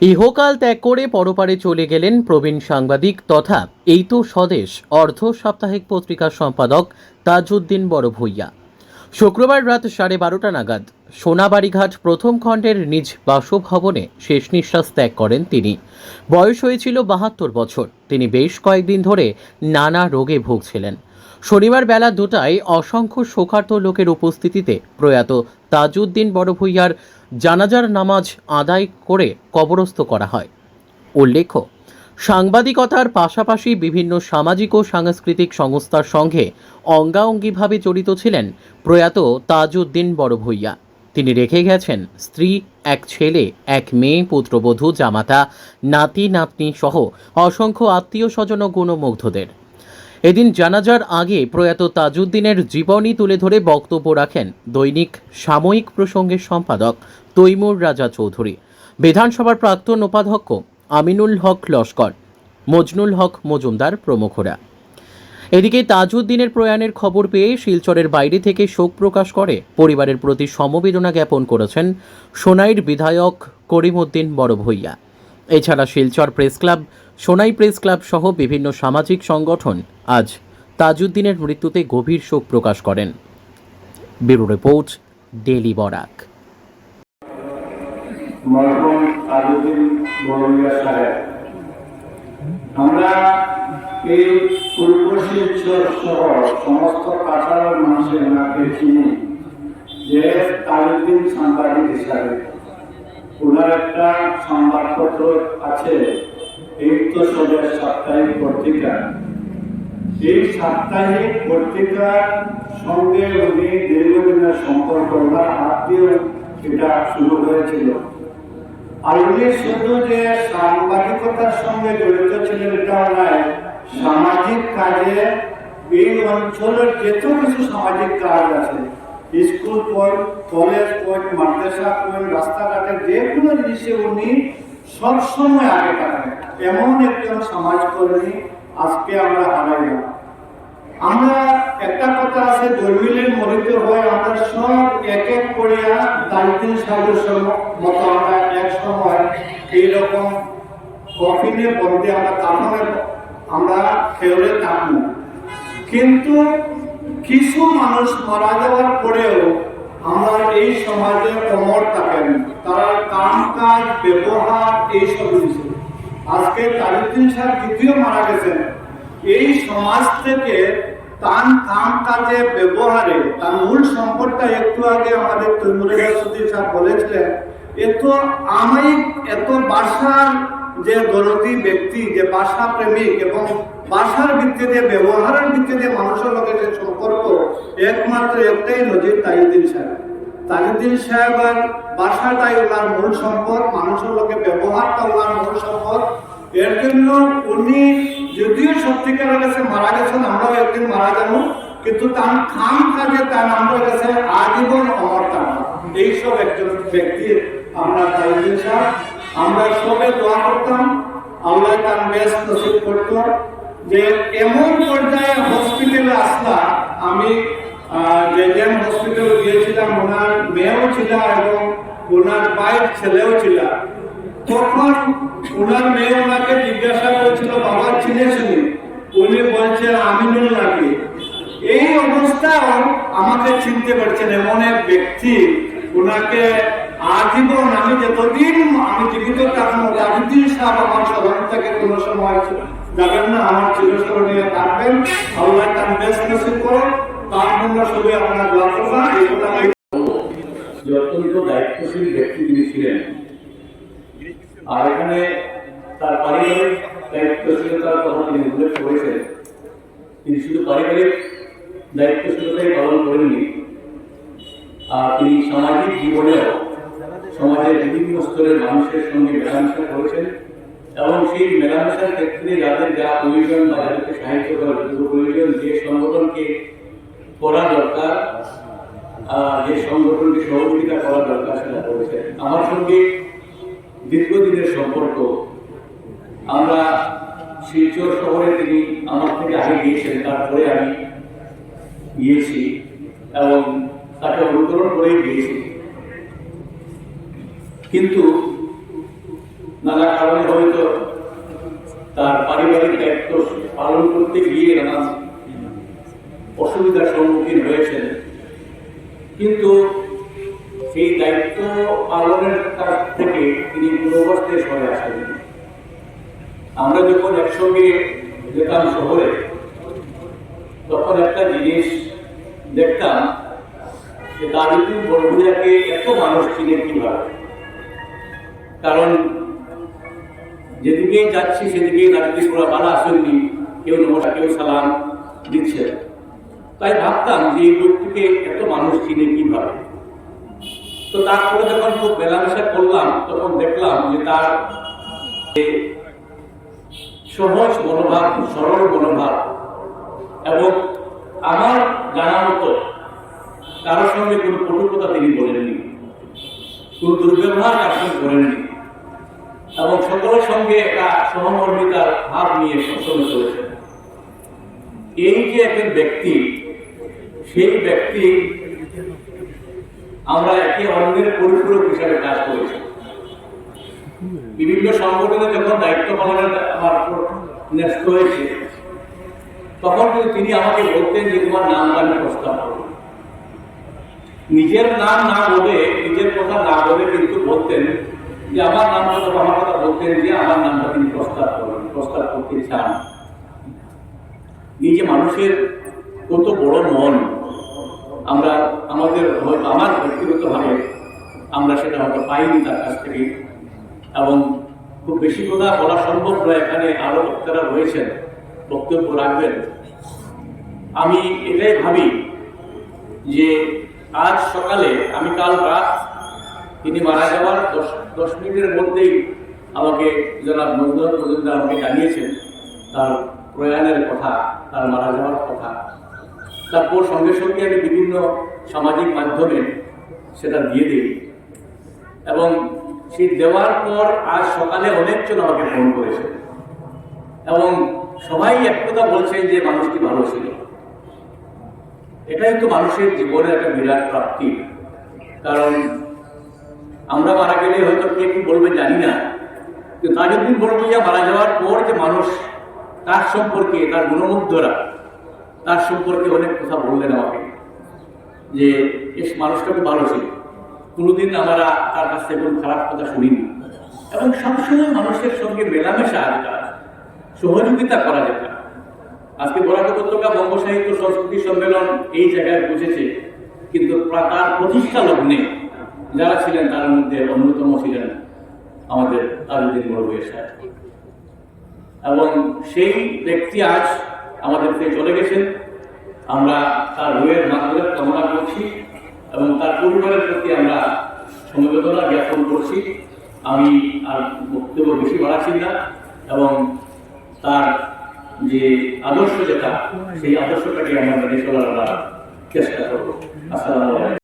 ইহকাল ত্যাগ করে পরপারে চলে গেলেন প্রবীণ সাংবাদিক তথা এই তো স্বদেশ, অর্ধ সাপ্তাহিক পত্রিকার সম্পাদক তাজউদ্দিন বড় ভূঁইয়া শুক্রবার রাত সাড়ে বারোটা নাগাদ সোনাবাড়িঘাট প্রথম খণ্ডের নিজ বাসভবনে শেষ নিঃশ্বাস ত্যাগ করেন তিনি। বয়স হয়েছিল বাহাত্তর বছর। তিনি বেশ কয়েকদিন ধরে নানা রোগে ভুগছিলেন। শনিবার বেলা দুটায় অসংখ্য শোকার্ত লোকের উপস্থিতিতে প্রয়াত তাজউদ্দিন বড় ভূঁইয়ার জানাজার নামাজ আদায় করে কবরস্থ করা হয়। উল্লেখ্য, সাংবাদিকতার পাশাপাশি বিভিন্ন সামাজিক ও সাংস্কৃতিক সংস্থার সঙ্গে অঙ্গাঅঙ্গিভাবে জড়িত ছিলেন প্রয়াত তাজউদ্দিন বড় ভূঁইয়া তিনি রেখে গেছেন স্ত্রী, এক ছেলে, এক মেয়ে, পুত্রবধূ, জামাতা, নাতি, নাতনি সহ অসংখ্য আত্মীয় স্বজন ও গুণমুগ্ধদের। এদিন জানাজার আগে প্রয়াত তাজউদ্দিনের জীবনী তুলে ধরে বক্তব্য রাখেন দৈনিক সাময়িক প্রসঙ্গের সম্পাদক তৈমুর রাজা চৌধুরী। বিধানসভার প্রাক্তন উপাধ্যক্ষ আমিনুল হক লস্কর, মজনুল হক মজুমদার প্রমুখরা। এদিকে তাজউদ্দিনের প্রয়াণের খবর পেয়ে শিলচরের বাইরে থেকে শোক প্রকাশ করে পরিবারের প্রতি সমবেদনা জ্ঞাপন করেছেন সোনাইর বিধায়ক করিমউদ্দিন বড় ভূঁইয়া এছাড়া Silchar press club Sonai press club সহ বিভিন্ন সামাজিক সংগঠন আজ তাজউদ্দিনের মৃত্যুতে গভীর শোক প্রকাশ করেন। Bureau report daily Barak. আমরা এই পূর্ব সহ সমস্ত কাছাড়ের মানুষের ওনাকে চিনি যে তাজউদ্দিন সাংবাদিক হিসাবে। ওনার একটা সংবাদপত্র আছে সাপ্তাহিক পত্রিকা। এই সাপ্তাহিক পত্রিকার সঙ্গে উনি দীর্ঘদিনের সম্পর্ক এটা শুরু হয়েছিল। আর উনি শুধু যে সাংবাদিকতার সঙ্গে জড়িত ছিলেন এটাও নয়, সামাজিক কাজে এই অঞ্চলের যত কিছু সামাজিক কাজ আছে, স্কুল পয়েন্ট, কলেজ পয়েন্ট, মাদ্রাসা পয়েন্ট, রাস্তাঘাটে যে কোনো জিনিসে উনি সবসময় আগে থাকেন এমন একজন সমাজকর্মী আজকে আমরা হারাই না। আমরা একটা কথা আছে, ধর্মিলের মরিতে হয় আমরা সব এক এক করিয়া দায়িত্বের সাহায্য মতো আমরা এক সময় এইরকম কফিনে বন্ধে আমরা কাপড়ে আমরা খেলে থাকব। কিন্তু কিছু মানুষ মারা যাওয়ার পরেও আমরা এই সমাজে অমর থাকেন তারা কাম কাজ ব্যবহার, এইসব কিছু আজকে তাজুদ্দিন সাহেব দ্বিতীয় মারা গেছেন। এই সমাজ থেকে তার কাম কাজে ব্যবহারে, তার মূল সম্পদটা একটু আগে আমাদের তৈমুরের সাহেব বলেছিলেন, এত আমি এত বাসার যে দরদি ব্যক্তি, যে ভাষা প্রেমিক এবং ভাষার ভিত্তিতে, ব্যবহারের ভিত্তিতে মানুষের লোকের যে সম্পর্ক, একমাত্র একটাই নজির তাইউদ্দিন সাহেব। তাজুদ্দিন সাহেবের ভাষাটাই ওনার মূল সম্পদ, মানুষের লোকে ব্যবহারটা ওনার মূল সম্পদ। এর জন্য উনি যদিও সত্যিকারের কাছে মারা গেছেন, আমরাও একদিন মারা যাব, কিন্তু তার খাম কাজে তার আমরা কাছে আজীবন অমর থাকব এইসব একজন ব্যক্তির আমরা তাইউদ্দিন সাহেব আমরা সবে দোয়া করতাম, আল্লাহ তার বেশ নসিব করত যে এমন পর্যায়ে হসপিটালে আসলা আমি যে যেন হসপিটালে গিয়েছিলাম, ওনার মেয়েও ছিল এবং ওনার বাইক ছেলেও ছিল। তখন ওনার মেয়ে ওনাকে জিজ্ঞাসা করেছিল, বাবা চিনেছিলি উনি বলছেন আমিনুল নাকি এই অবস্থাও আমাকে চিনতে পারছেন, এমন এক ব্যক্তি ওনাকে আজীবন আমি যতদিন আমি জীবিত থাকব তাজুদ্দিন আমার স্মরণ থেকে কোনো সময় যাবেন না, আমার চিরস্মরণীয় থাকবেন। আল্লাহ তার বেশ করো তার জন্য শুধু আপনার অত্যন্ত দায়িত্বশীল ব্যক্তি তিনি ছিলেন। আর এখানে তার পারিবারিক দায়িত্বশীলতার কথা তিনি উল্লেখ করেছেন। তিনি শুধু পারিবারিক দায়িত্বশীলতাই পালন করেননি, আর তিনি সামাজিক জীবনেও সমাজের বিভিন্ন স্তরের মানুষের সঙ্গে মেলামেশা করেছেন এবং সেই মেলামেশার ক্ষেত্রে যাদের যা প্রয়োজন বা যাদেরকে সাহায্য করার যত প্রয়োজন, যে সংগঠনকে করা দরকার যে সংগঠনকে সহযোগিতা করা দরকার সেটা করেছেন। আমার সঙ্গে দীর্ঘদিনের সম্পর্ক, আমরা শিলচর শহরে তিনি আমার থেকে আগে গিয়েছেন, তারপরে আমি গিয়েছি এবং তাকে অনুকরণ করেই গিয়েছি। কিন্তু নানা কারণে হয়তো তার পারিবারিক দায়িত্ব পালন করতে গিয়ে নানা অসুবিধার সম্মুখীন হয়েছেন। কিন্তু সেই দায়িত্ব পালনের কাছ থেকে তিনি পূর্ববর্তে সরে আসেন। আমরা যখন একসঙ্গে যেতাম শহরে, তখন একটা জিনিস দেখতাম যে দারিদ্র বড়ভূজাকে এত মানুষ চিনে কীভাবে? কারণ যেদিকেই যাচ্ছি, সেদিকেই দারিদ্র পুরো বালা আসেননি? কেউ নমস্কার, কেউ সালাম দিচ্ছে তাই ভাবতাম যে এই লোকটিকে এত মানুষ চিনে কীভাবে? তো তারপরে যখন খুব মেলামেশা করলাম, তখন দেখলাম যে তার সহজ মনোভাব, সরল মনোভাব এবং আমার জানা মতো কারোর সঙ্গে কোনো কটুকতা তিনি বলেননি, কোনো দুর্ব্যবহার তার সঙ্গে করেননি এবং সকলের সঙ্গে একটা সহমর্মিতার ভাব নিয়ে সবসময় চলেছেন। এই যে একজন ব্যক্তি, সেই ব্যক্তি আমরা একে অন্যের পরিপূরক হিসাবে কাজ করেছি। বিভিন্ন সংগঠনে যখন দায়িত্ব পালনের আমার ন্যস্ত হয়েছে, তখন কিন্তু তিনি আমাকে বলতেন যে, তোমার নাম আমি প্রস্তাব করব। নিজের নাম না বলে, নিজের কথা না বলে কিন্তু বলতেন আমার নাম কথা আমার কথা বলতেন যে আমার নামটা তিনি প্রস্তাব করবেন প্রস্তাব করতে চান। এই যে মানুষের কত বড় মন, আমরা আমাদের আমার ব্যক্তিগতভাবে আমরা সেটা হয়তো পাইনি তার কাছ থেকে। এবং খুব বেশি কথা বলা সম্ভব নয়, এখানে আরও বক্তারা রয়েছেন, বক্তব্য রাখবেন। আমি এটাই ভাবি যে আজ সকালে আমি কাল রাত তিনি মারা যাওয়ার দশ দশ মিনিটের মধ্যেই আমাকে জনাব মজদুর মজুমদার আমাকে জানিয়েছেন তার প্রয়াণের কথা, তার মারা যাওয়ার কথা। তারপর সঙ্গে সঙ্গে আমি বিভিন্ন সামাজিক মাধ্যমে সেটা দিয়ে দিই। এবং সে দেওয়ার পর আজ সকালে অনেকজন আমাকে ফোন করেছে। এবং সবাই এক কথা বলছেন যে মানুষটি ভালো ছিল। এটাই তো মানুষের জীবনের একটা বিরাট প্রাপ্তি। কারণ আমরা মারা গেলে হয়তো কে কি বলবে জানি না। কিন্তু তাজউদ্দিন বড়ভূজা মারা যাওয়ার পর যে মানুষ, তার সম্পর্কে, তার গুণমুগ্ধরা, তার সম্পর্কে অনেক কথা বললেন আমাকে। যে এস মানুষটা খুব ভালো ছিল। কোনোদিন আমরা তার কাছ থেকে কোনো খারাপ কথা শুনিনি। এবং সবসময় মানুষের সঙ্গে মেলামেশা যেটা সহযোগিতা করা যেটা আজকে বরাক উপত্যকা বঙ্গ সাহিত্য সংস্কৃতি সম্মেলন এই জায়গায় পৌঁছেছে কিন্তু তার প্রতিষ্ঠা লগ্নে যারা ছিলেন তার মধ্যে অন্যতম ছিলেন আমাদের তাজুদ্দিন বড়বইয়ের সাহেব। এবং সেই ব্যক্তি আজ আমাদের থেকে চলে গেছেন। আমরা তার রুয়ের মাধ্যমে কামনা করছি এবং তার পরিবারের প্রতি আমরা সমবেদনা জ্ঞাপন করছি। আমি আর বক্তব্য বেশি বাড়াচ্ছি না এবং তার যে আদর্শ যেটা, সেই আদর্শটাকে আমরা মেনে চলার চেষ্টা করব। আসসালামু